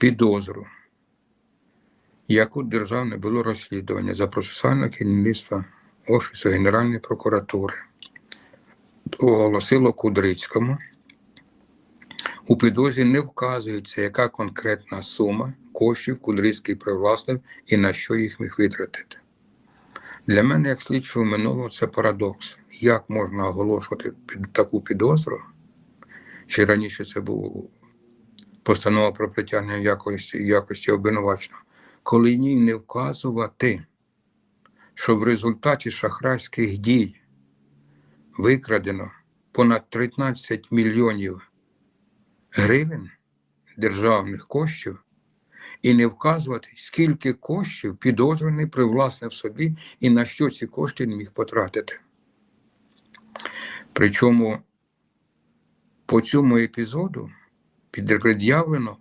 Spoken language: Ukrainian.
підозру, яку державне було розслідування за процесуальне керівництво Офісу Генеральної прокуратури оголосило Кудрицькому. У підозрі не вказується, яка конкретна сума коштів Кудрицький привласнив і на що їх міг витратити. Для мене, як слідчого минулого, це парадокс. Як можна оголошувати таку підозру? Чи раніше це був постанова про притягнення якості, якості обвинуваченого, коли ній не вказувати, що в результаті шахрайських дій викрадено понад 13 мільйонів гривень державних коштів, і не вказувати, скільки коштів підозрюваний привласнив собі і на що ці кошти він міг потратити. Причому по цьому епізоду пред'явлено